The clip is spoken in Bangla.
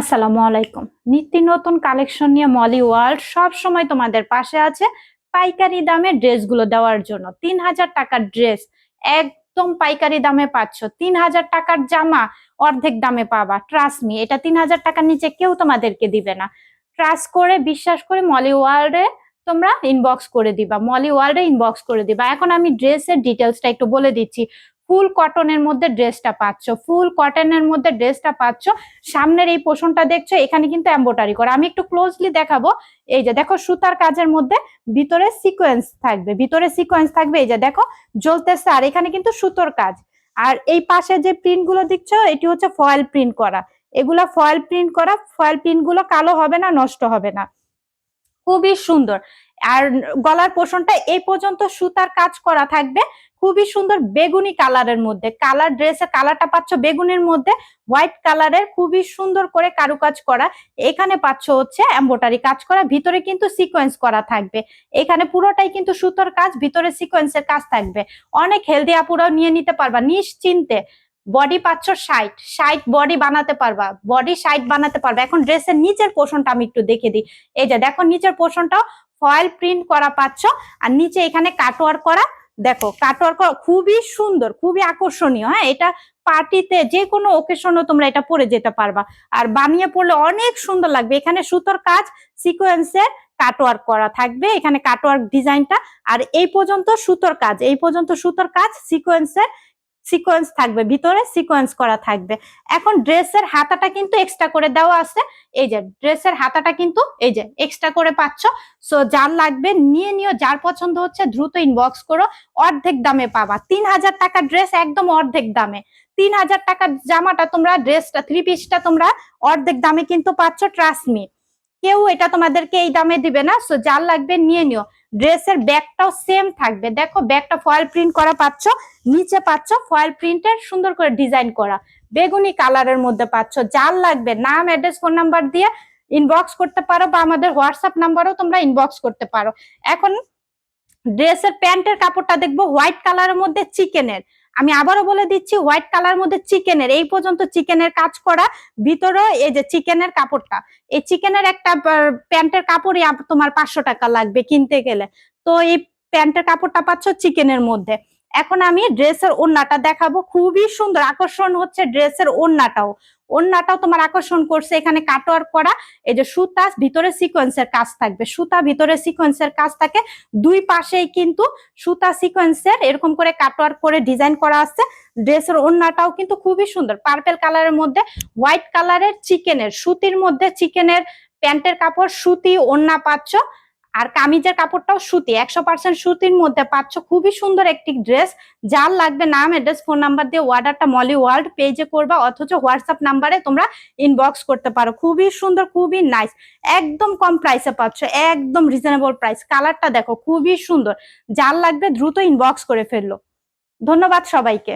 আসসালামু আলাইকুম। নিত্য নতুন কালেকশন নিয়ে মলি ওয়ার্ল্ড সব সময় তোমাদের পাশে আছে। পাইকারি দামে ড্রেসগুলো দেওয়ার জন্য তিন হাজার টাকার ড্রেস একদম পাইকারি দামে পাচ্ছ। তিন হাজার টাকার জামা অর্ধেক দামে পাবা। ট্রাস্ট মি এটা তিন হাজার টাকার নিচে কেউ তোমাদেরকে দিবে না। ট্রাস্ট করে, বিশ্বাস করে মলি ওয়ার্ল্ডে তোমরা ইনবক্স করে দিবা। মলি ওয়ার্ল্ডে ইনবক্স করে দিবা। এখন আমি ড্রেসের ডিটেলসটা একটু বলে দিচ্ছি। ফুল কটনের মধ্যে ড্রেসটা পাচ্ছ। ফুল কটনের মধ্যে ড্রেসটা পাচ্ছ। সামনের এই পোষণটা দেখছ, এখানে কিন্তু এম্বোটারি করা। আমি একটু ক্লোজলি দেখাবো। এই যে দেখো, সুতার কাজের মধ্যে ভিতরে সিকোয়েন্স থাকবে। ভিতরে সিকোয়েন্স থাকবে, এই যে দেখো, জ্বলতেছে। আর এখানে কিন্তু সুতোর কাজ। আর এই পাশে যে প্রিন্টগুলো দেখছ, এটি হচ্ছে ফয়েল প্রিন্ট করা। এগুলা ফয়েল প্রিন্ট করা ফয়েল প্রিন্টগুলো কালো হবে না, নষ্ট হবে না। খুবই সুন্দর। আর গলার পোষণটা এই পর্যন্ত সুতার কাজ করা থাকবে। খুবই সুন্দর বেগুনি কালারের মধ্যে। কালার ড্রেসের কালারটা পাচ্ছ বেগুনের মধ্যে। হোয়াইট কালারের খুবই সুন্দর করে কারুকাজ করা। এখানে পাচ্ছ হচ্ছে এম্বোটারি কাজ করা। ভিতরে কিন্তু সিকোয়েন্স করা থাকবে। এখানে পুরোটাই কিন্তু সুতোর কাজ, ভিতরে সিকোয়েন্সের কাজ থাকবে। অনেক হেলদি আপুরাও নিয়ে নিতে পারবা। নিশ্চিন্তে বডি পাচ্ছ সাইট সাইট বডি বানাতে পারবা। বডি সাইট বানাতে পারবা। এখন ড্রেসের নিচের পোষণটা আমি একটু দেখে দিই। এই যে দেখো, নিচের পোষণটাও ফয়েল প্রিন্ট করা পাচ্ছ। আর নিচে এখানে কাটওয়ার করা। দেখো কাটওয়ার করা খুবই সুন্দর, খুবই আকর্ষণীয় হ্যাঁ? এটা পার্টিতে যে কোনো ওকেশনও তোমরা এটা পরে যেতে পারবা। আর বানিয়ে পড়লে অনেক সুন্দর লাগবে। এখানে সুতোর কাজ সিকোয়েন্সের কাটওয়ার্ক করা থাকবে। এখানে কাটওয়ার্ক ডিজাইনটা আর এই পর্যন্ত সুতোর কাজ, এই পর্যন্ত সুতোর কাজ সিকোয়েন্সের সিকোয়েন্স থাকবে, ভিতরে সিকোয়েন্স করা থাকবে। এখন ড্রেসের হাতাটা কিন্তু এক্সট্রা করে দেওয়া আছে। এই যে ড্রেসের হাতাটা কিন্তু এই যে এক্সট্রা করে পাচ্ছ। সো যার লাগবে নিয়ে নিও, যার পছন্দ হচ্ছে দ্রুত ইনবক্স করো। অর্ধেক দামে পাবা। তিন হাজার টাকার ড্রেস একদম অর্ধেক দামে। তিন হাজার টাকার জামাটা তোমরা ড্রেসটা থ্রি পিসটা তোমরা অর্ধেক দামে কিন্তু পাচ্ছ ট্রাস্টমি কেউ এটা তোমাদেরকে এই দামে দিবে না। সো যার লাগবে নিয়ে নিও। ড্রেসের ব্যাগটাও সেম থাকবে। দেখো ব্যাগটা ফয়েল প্রিন্ট করা পাচ্ছ, নিচে পাচ্ছ ফয়েল প্রিন্টের সুন্দর করে ডিজাইন করা। বেগুনি কালারের মধ্যে পাচ্ছ, যার লাগবে নাম অ্যাড্রেস ফোন নাম্বার দিয়ে ইনবক্স করতে পারো বা আমাদের হোয়াটসঅ্যাপ নাম্বারও তোমরা ইনবক্স করতে পারো। এখন ড্রেসের প্যান্টের কাপড়টা দেখব হোয়াইট কালারের মধ্যে চিকেনের আমি আবারও বলে দিচ্ছি হোয়াইট কালার মধ্যে চিকেনের, এই পর্যন্ত চিকেনের কাজ করা, ভিতরে এই যে চিকেনের কাপড়টা, এই চিকেনের একটা প্যান্টের কাপড়ই তোমার পাঁচশো টাকা লাগবে কিনতে গেলে। তো এই প্যান্টের কাপড়টা পাচ্ছ চিকেনের মধ্যে। এখন আমি ড্রেসের ওড়নাটা দেখাবো। খুবই সুন্দর আকর্ষণ হচ্ছে ড্রেসের ওড়নাটাও। ওড়নাটাও তোমার আকর্ষণ করছে এখানে কাটোয়ার করা। এই যে সুতা ভিতরে সিকোয়েন্সের কাজ থাকবে। সুতা ভিতরে সিকোয়েন্সের কাজ থাকে। দুই পাশেই কিন্তু সুতা সিকোয়েন্সের এরকম করে কাটোয়ার করে ডিজাইন করা আছে। ড্রেসের ওড়নাটাও কিন্তু খুবই সুন্দর। পার্পেল কালারের মধ্যে হোয়াইট কালারের চিকেনের সুতির মধ্যে চিকেনের প্যান্টের কাপড়, সুতি, ওড়না পাচ্ছ। আর কামিজের কাপড়টাও সুতি, একশো পার্সেন্ট সুতির মধ্যে পাচ্ছ খুবই সুন্দর একটি ড্রেস যার লাগবে নাম অ্যাড্রেস ফোন নাম্বার দিয়ে অর্ডারটা মলি ওয়ার্ল্ড পেজে করবা, অথচ হোয়াটসঅ্যাপ নাম্বারে তোমরা ইনবক্স করতে পারো। খুবই সুন্দর, খুবই নাইস একদম কম প্রাইসে পাচ্ছ, একদম রিজনেবল প্রাইস কালারটা দেখো, খুবই সুন্দর। যার লাগবে দ্রুত ইনবক্স করে ফেলল। ধন্যবাদ সবাইকে।